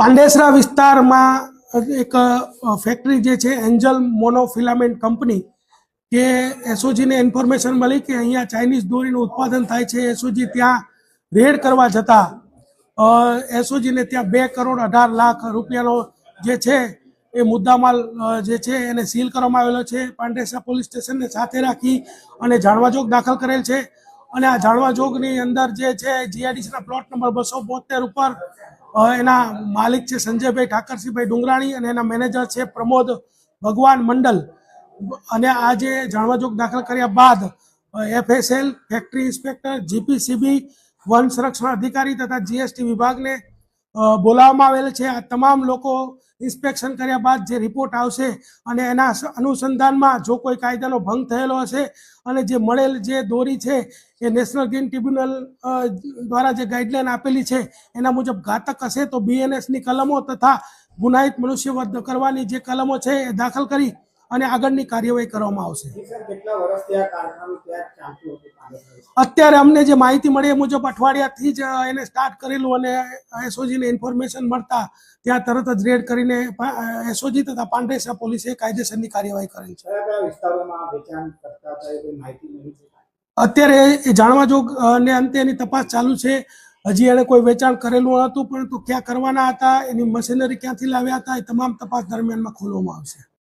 પાંડેસરા વિસ્તારમાં એક ફેક્ટરી જે છે એન્જલ મોનોફિલામેન્ટ કંપની કે એસઓજીને ઇન્ફોર્મેશન મળી કે અહીંયા ચાઇનીઝ દોરીનું ઉત્પાદન થાય છે. એસઓજી ત્યાં રેડ કરવા જતા એસઓજીને ત્યાં બે કરોડ અઢાર લાખ રૂપિયાનો જે છે, એ મુદ્દામાલ જે છે, એને સીલ કરવામાં આવેલો છે. પાંડેસરા પોલીસ સ્ટેશનને સાથે રાખી અને જાણવાજોગ દાખલ કરેલ છે. અને આ જાણવાજોગની અંદર જે છે જીઆઈડીસીના પ્લોટ નંબર બસો બોતેર ઉપર એના માલિક છે સંજયભાઈ ઠાકરસિંહભાઈ ડુંગરાણી અને એના મેનેજર છે પ્રમોદ ભગવાન મંડલ. અને આ જે જાણવાજોગ દાખલ કર્યા બાદ એફએસએલ ફેક્ટરી ઇન્સ્પેક્ટર જીપીસીબી વન સંરક્ષણ અધિકારી તથા જીએસટી વિભાગને બોલાવવામાં આવેલ છે. આ તમામ લોકો ઇન્સ્પેક્શન કર્યા બાદ જે રિપોર્ટ આવશે અને એના અનુસંધાનમાં જો કોઈ કાયદાનો ભંગ થયેલો હશે અને જે મળેલ જે દોરી છે એ નેશનલ ગ્રીન ટ્રિબ્યુનલ દ્વારા જે ગાઈડલાઈન આપેલી છે એના મુજબ ઘાતક હશે તો બીએનએસની કલમો તથા ગુનાહિત મનુષ્યવધ કરવાની જે કલમો છે એ દાખલ કરી અને આગળની કાર્યવાહી કરવામાં આવશે? અત્યારે અમને જે માહિતી મળી એ મુજબ અઠવાડિયાથી જ એને સ્ટાર્ટ કરેલું અને એસઓજીને ઇન્ફોર્મેશન મળતા ત્યાં તરત જ રેડ કરીને એસઓજી તથા પાંડેસરા પોલીસે કાયદેસરની કાર્યવાહી કરી છે. અત્યારે એ જાણવા જોગ ને અંતે એની તપાસ ચાલુ છે. હજી એણે કોઈ વેચાણ કરેલું હતું પરંતુ ક્યાં કરવાના હતા એની મશીનરી ક્યાંથી લાવ્યા હતા એ તમામ તપાસ દરમિયાનમાં ખોલવામાં આવશે.